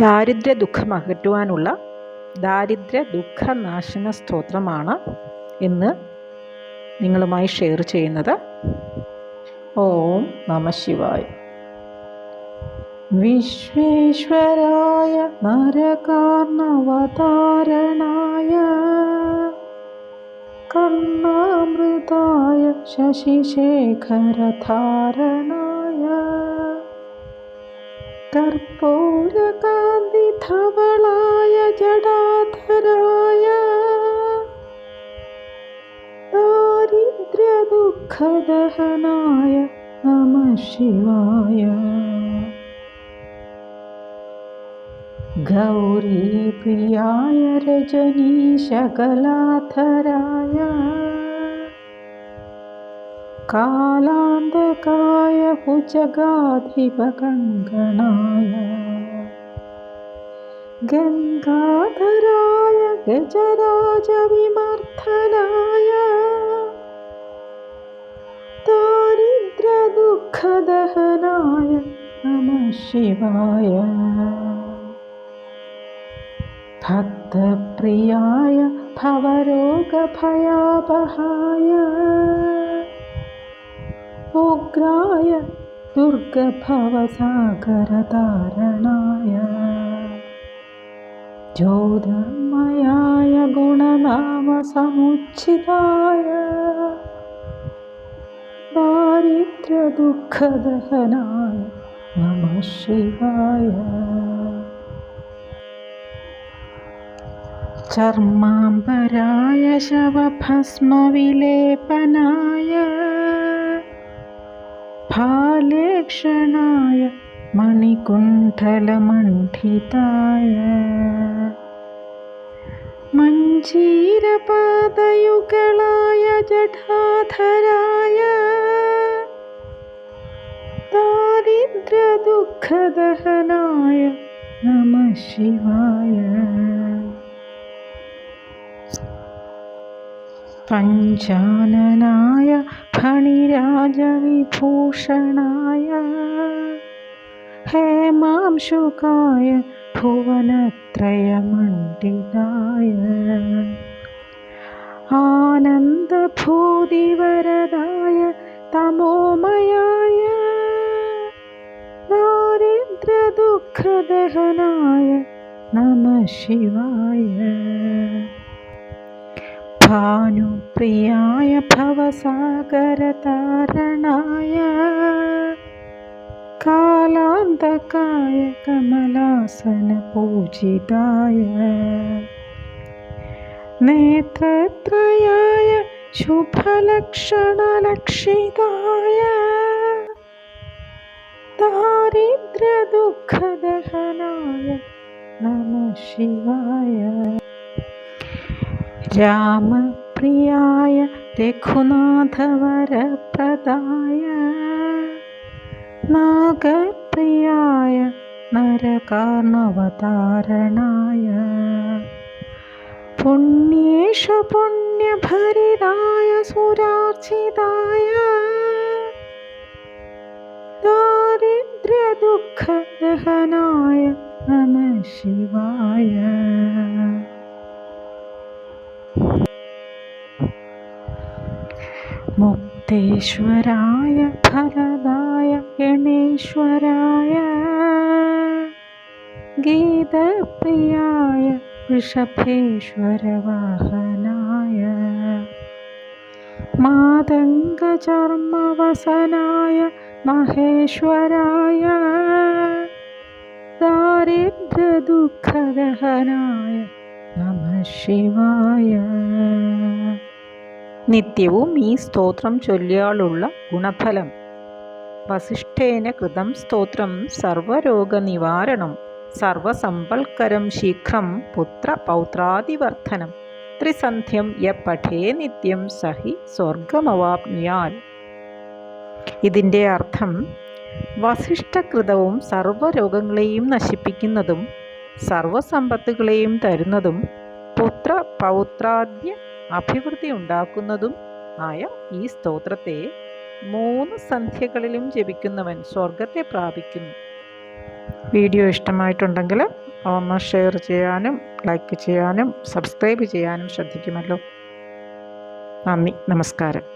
ദാരിദ്ര്യ ദുഃഖം അകറ്റുവാനുള്ള ദാരിദ്ര്യ ദുഃഖനാശന സ്തോത്രമാണ് ഇന്ന് നിങ്ങളുമായി ഷെയർ ചെയ്യുന്നത്. ഓം നമ ശിവായ. വിശ്വേശ്വരായ നരകാർണവതാരണായ കർണാമൃതായ ശശിശേഖരധാരണായ कर्पूरकान्तिधवलाय जडाधराय दारिद्र्यदुःखदहनाय नमः शिवाय गौरीप्रियाय रजनीशकलाथराय कालान्दकाय कुचगाधिपकङ्गणाय गङ्गाधराय गजराजविमर्थनाय। दारिद्रदुःखदहनाय नमः शिवाय। भक्तप्रियाय भवरोगभयापहाय। ഉഗ്രായ ദുർഗഭവസാഗരതാരണായ ജ്യോതിർമയായ ഗുണനാമസമുച്ചിതായ ദാരിദ്ര്യദുഃഖദഹനായ നമ ശിവായ. ചർമാംബരായ ശവഭസ്മവിലേപനായ ഫാലേക്ഷണായ മണികുണ്ഠലമണ്ഡിതായ മഞ്ജീരപാദയുഗളായ ജഠാധരായ ദാരിദ്ര്യദുഃഖദഹനായ നമ ശിവായ പഞ്ചാനനായ ഫണിരാജവിഭൂഷണായ ഹേമാംശുകായ ഭുവനത്രയമണ്ഡിതായ ആനന്ദഭൂതിവരദായ തമോമയായ ദാരിദ്ര്യദുഃഖദഹനായ നമ ശിവായ ഭാനുപ്രിയായ ഭവസാഗരതാരണായ കാലാന്തകായ കമലാസന പൂജിതായ നേത്രത്രയായ ശുഭലക്ഷണലക്ഷിതായ ദാരിദ്ര്യദുഃഖദഹനായ നമ ശിവായ. രാമപ്രിയായ രഘുനാഥവരപ്രദായ നാഗപ്രിയായ നരകാർണവതാരണായ. പുണ്യേഷു പുണ്യഭരിതായ സുരാർച്ചിതായ ദാരിദ്ര്യദുഃഖദഹനായ നമ ശിവായ. മുക്തേശ്വരായ ഭരതായ ഗണേശ്വരായ ഗീതപ്രിയായ വൃഷഭേശ്വരവാഹനായ മാതംഗചർമ്മവസനായ മഹേശ്വരായ ദാരിദ്ര്യദുഃഖഗഹനായ നമ ശിവായ. നിത്യവും ഈ സ്തോത്രം ചൊല്ലിയാലുള്ള ഗുണഫലം. വസിഷ്ഠേന കൃതം സ്തോത്രം സർവരോഗനിവാരണം. സർവസമ്പൽക്കരം ശീഘ്രം പുത്ര പുത്രപൗത്രാദിവർദ്ധനം. ത്രിസന്ധ്യം യ പഠേ നിത്യം സഹി സ്വർഗമവാപ്നുയാൽ. ഇതിന്റെ അർത്ഥം വസിഷ്ഠകൃതവും സർവരോഗങ്ങളെയും നശിപ്പിക്കുന്നതും സർവസമ്പത്തുകളെയും തരുന്നതും പുത്ര പൗത്രാദ്യ അഭിവൃദ്ധി ഉണ്ടാക്കുന്നതും ആയ ഈ സ്തോത്രത്തെ മൂന്ന് സന്ധ്യകളിലും ജപിക്കുന്നവൻ സ്വർഗത്തെ പ്രാപിക്കുന്നു. വീഡിയോ ഇഷ്ടമായിട്ടുണ്ടെങ്കിൽ ഒന്ന് ഷെയർ ചെയ്യാനും ലൈക്ക് ചെയ്യാനും സബ്സ്ക്രൈബ് ചെയ്യാനും ശ്രദ്ധിക്കുമല്ലോ. നന്ദി നമസ്കാരം.